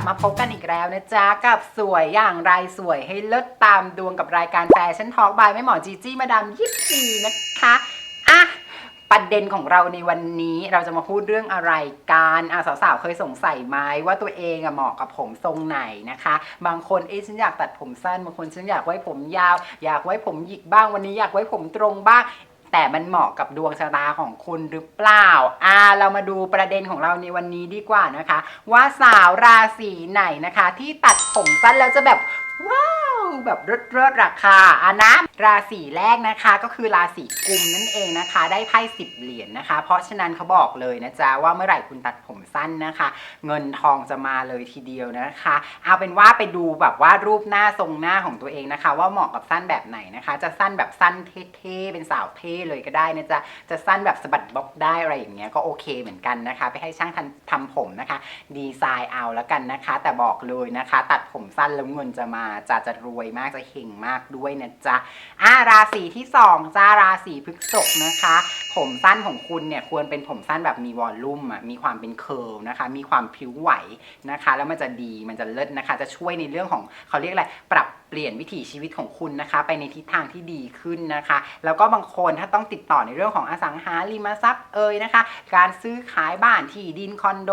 ับมาพบกันอีกแล้วนะจ๊ะ กับสวยอย่างไรสวยให้เลิศตามดวงกับรายการแฟชั่นทอล์กบายแม่หมอจีจี้มาดามยิปซีนะคะอะประเด็นของเราในวันนี้เราจะมาพูดเรื่องอะไรกันอะสาวๆเคยสงสัยไหมว่าตัวเองอะเหมาะกับผมทรงไหนนะคะ บางคนเอ๊ะฉันอยากตัดผมสั้นบางคนฉันอยากไว้ผมยาว อยากไว้ผมหยิกบ้างวันนี้อยากไว้ผมตรงบ้าง แต่มันเหมาะกับดวงชะตาของคุณหรือเปล่า อ่า เรามาดูประเด็นของเราในวันนี้ดีกว่านะคะ ว่าสาวราศีไหนนะคะ ที่ตัดผมสั้นแล้วจะแบบ ว้าว แบบเลิศเลิศราคาอะนะราศีแรกนะคะก็คือราศีกุมนั่นเองนะคะ ได้ไพ่สิบเหรียญนะคะ เพราะฉะนั้นเขาบอกเลยนะจ๊ะว่าเมื่อไหร่คุณตัดผมสั้นนะคะ เงินทองจะมาเลยทีเดียวนะคะ เอาเป็นว่าไปดูแบบว่ารูปหน้าทรงหน้าของตัวเองนะคะ ว่าเหมาะกับสั้นแบบไหนนะคะ จะสั้นแบบสั้นเท่ๆเป็นสาวเท่เลยก็ได้นะจ๊ะจะสั้นแบบสะบัดบ๊อบได้อะไรอย่างเงี้ยก็โอเคเหมือนกันนะคะ ไปให้ช่างทำทำผมนะคะ ดีไซน์เอาแล้วกันนะคะ แต่บอกเลยนะคะ ตัดผมสั้นแล้วเงินจะมาจะจะรวยมากจะเฮงมากด้วยนะจ๊ะอ่าราศีที่สองจ้าราศีพฤษภนะคะ ผมสั้นของคุณเนี่ยควรเป็นผมสั้นแบบมีวอลลุ่มอะมีความเป็นเคิร์ลนะคะ มีความผิวไหวนะคะ แล้วมันจะดีมันจะเลิศนะคะ จะช่วยในเรื่องของเขาเรียกอะไรปรับ เปลี่ยนวิถีชีวิตของคุณนะคะ ไปในทิศทางที่ดีขึ้นนะคะ แล้วก็บางคนถ้าต้องติดต่อในเรื่องของอสังหาริมทรัพย์เอ่ยนะคะ การซื้อขายบ้านที่ดินคอนโด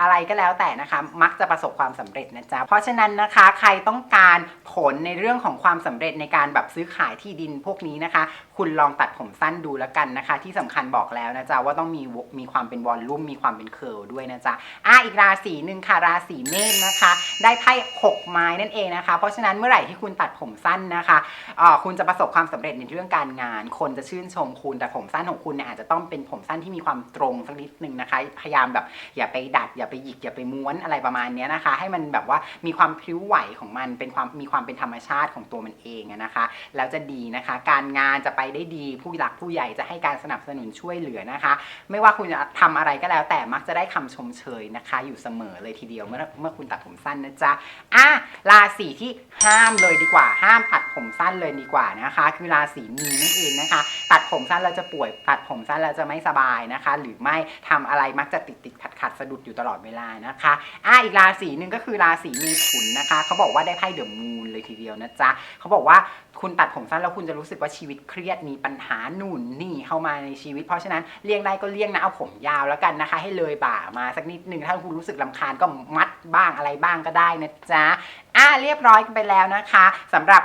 อะไรก็แล้วแต่นะคะ มักจะประสบความสำเร็จนะจ๊ะเพราะฉะนั้นนะคะใครต้องการผลในเรื่องของความสำเร็จในการแบบซื้อขายที่ดินพวกนี้นะคะ คุณลองตัดผมสั้นดูแล้วกันนะคะ ที่สำคัญบอกแล้วนะจ๊ะว่าต้องมีมีความเป็นวอลลุ่มมีความเป็นเคิร์ลด้วยนะจ๊ะอะอีกราศีหนึ่งค่ะราศีเมษนะคะ ได้ไพ่หกไม้นั่นเองนะคะ เพราะฉะนั้นเมื่อไหร่ที่คุณตัดผมสั้นนะคะเอ่อคุณจะประสบความสำเร็จในเรื่องการงาน คนจะชื่นชมคุณแต่ผมสั้นของคุณเนี่ยอาจจะต้องเป็นผมสั้นที่มีความตรงสักนิดนึงนะคะ พยายามแบบอย่าไปดัด อย่าไปหยิกอย่าไปม้วนอะไรประมาณนี้นะคะ ให้มันแบบว่ามีความพริ้วไหวของมันเป็นความมีความเป็นธรรมชาติของตัวมันเองนะคะ แล้วจะดีนะคะ การงานจะไปได้ดีผู้หลักผู้ใหญ่จะให้การสนับสนุนช่วยเหลือนะคะ ไม่ว่าคุณจะทำอะไรก็แล้วแต่มักจะได้คำชมเชยนะคะ อยู่เสมอเลยทีเดียวเมื่อเมื่อคุณตัดผมสั้นนะจ๊ะอะราศีที่ห้ามเลยดีกว่า ห้ามตัดผมสั้นเลยดีกว่านะคะ คือราศีมีนนั่นเองนะคะ ตัดผมสั้นแล้วจะป่วย ตัดผมสั้นแล้วจะไม่สบายนะคะ หรือไม่ทำอะไรมักจะติดติดขัดขัดสะดุดอยู่ตลอดเวลานะคะอะอีกราศีหนึ่งก็คือราศีมีถุนนะคะเขาบอกว่าได้ไพ่เดอะมูนเลยทีเดียวนะจ๊ะเขาบอกว่าคุณตัดผมสั้นแล้วคุณจะรู้สึกว่าชีวิตเครียดมีปัญหาหนุนนี่เข้ามาในชีวิต เพราะฉะนั้นเลี่ยงได้ก็เลี่ยงนะเอาผมยาวแล้วกันนะคะ ให้เลยบ่ามาสักนิดหนึ่งถ้าคุณรู้สึกลำคาญก็มัดบ้างอะไรบ้างก็ได้นะจ๊ะ อะเรียบร้อยกันไปแล้วนะคะสำหรับ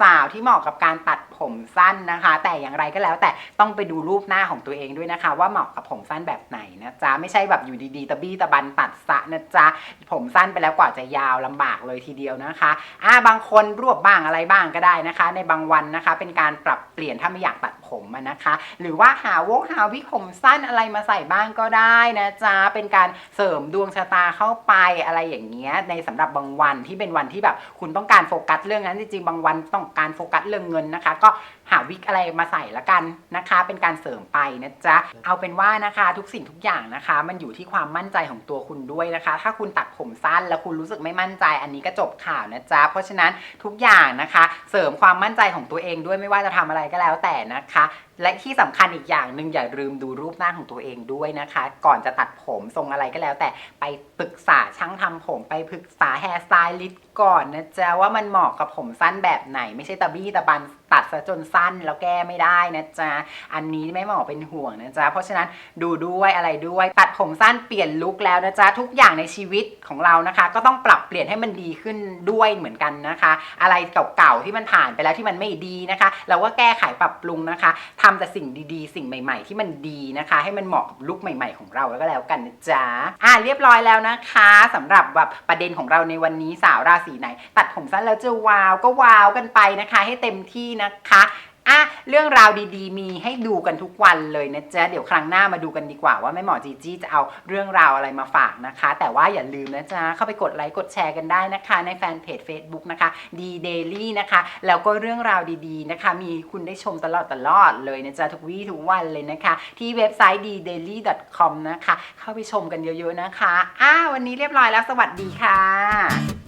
สาวๆที่เหมาะกับการตัดผมสั้นนะคะ แต่อย่างไรก็แล้วแต่ต้องไปดูรูปหน้าของตัวเองด้วยนะคะ ว่าเหมาะกับผมสั้นแบบไหนนะจ๊ะไม่ใช่แบบอยู่ดีๆตะบี้ตะบันตัดสะนะจ๊ะผมสั้นไปแล้วกว่าจะยาวลำบากเลยทีเดียวนะคะอะบางคนรวบบ้างอะไรบ้างก็ได้นะคะ ในบางวันนะคะ เป็นการปรับเปลี่ยนถ้าไม่อยากตัดผมอะนะคะ หรือว่าหาวกหาวิกผมสั้นอะไรมาใส่บ้างก็ได้นะจ๊ะเป็นการเสริมดวงชะตาเข้าไปอะไรอย่างเงี้ยในสำหรับบางวันที่เป็นวันที่แบบ คุณต้องการโฟกัสเรื่องนั้นจริงๆบางวันต้องการโฟกัสเรื่องเงินนะคะ ก็หาวิกอะไรมาใส่ละกันนะคะ เป็นการเสริมไปนะจ๊ะเอาเป็นว่านะคะทุกสิ่งทุกอย่างนะคะ มันอยู่ที่ความมั่นใจของตัวคุณด้วยนะคะ ถ้าคุณตัดผมสั้นแล้วคุณรู้สึกไม่มั่นใจ อันนี้ก็จบข่าวนะจ๊ะเพราะฉะนั้นทุกอย่างนะคะ เสริมความมั่นใจของตัวเองด้วยไม่ว่าจะทำอะไรก็แล้วแต่นะคะ cá และที่สำคัญอีกอย่างหนึ่งอย่าลืมดูรูปหน้าของตัวเองด้วยนะคะ ก่อนจะตัดผมทรงอะไรก็แล้ว แต่ไปปรึกษาช่างทำผมไปปรึกษาแฮร์สไตลิสต์ก่อนนะจ๊ะว่ามันเหมาะกับผมสั้นแบบไหน ไม่ใช่ตะบี้ตะบันตัดซะจนสั้นแล้วแก้ไม่ได้นะจ๊ะอันนี้ไม่เหมาะเป็นห่วงนะจ๊ะเพราะฉะนั้นดูด้วยอะไรด้วย ตัดผมสั้นเปลี่ยนลุคแล้วนะจ๊ะทุกอย่างในชีวิตของเรานะคะ ก็ต้องปรับเปลี่ยนให้มันดีขึ้นด้วยเหมือนกันนะคะ อะไรเก่าๆที่มันผ่านไปแล้วที่มันไม่ดีนะคะ เราก็แก้ไขปรับปรุงนะคะทำแต่สิ่งดีๆ สิ่งใหม่ ๆ ที่มันดีนะคะ ให้มันเหมาะกับลุคใหม่ ๆของเราแล้วก็แล้วกันนะจ๊ะอะเรียบร้อยแล้วนะคะสำหรับแบบประเด็นของเราในวันนี้สาวราศีไหน ตัดผมสั้นแล้วจะว้าวก็ว้าวกันไปนะคะ ให้เต็มที่นะคะ อะเรื่องราวดีๆ มีให้ดูกันทุกวันเลยนะจ๊ะเดี๋ยวครั้งหน้ามาดูกันดีกว่าว่าแม่หมอจีจี้จะเอาเรื่องราวอะไรมาฝากนะคะ แต่ว่าอย่าลืมนะจ๊ะเข้าไปกดไลค์กดแชร์กันได้นะคะ ในแฟนเพจ Facebook นะคะดีเดลี่นะคะแล้วก็เรื่องราวดีๆนะคะ มีคุณได้ชมตลอดตลอดเลยนะจ๊ะทุกวี่ทุกวันเลยนะคะ ที่เว็บไซต์ d d a i l y c o m นะคะ เข้าไปชมกันเยอะๆนะคะ อ้าวันนี้เรียบร้อยแล้วสวัสดีค่ะ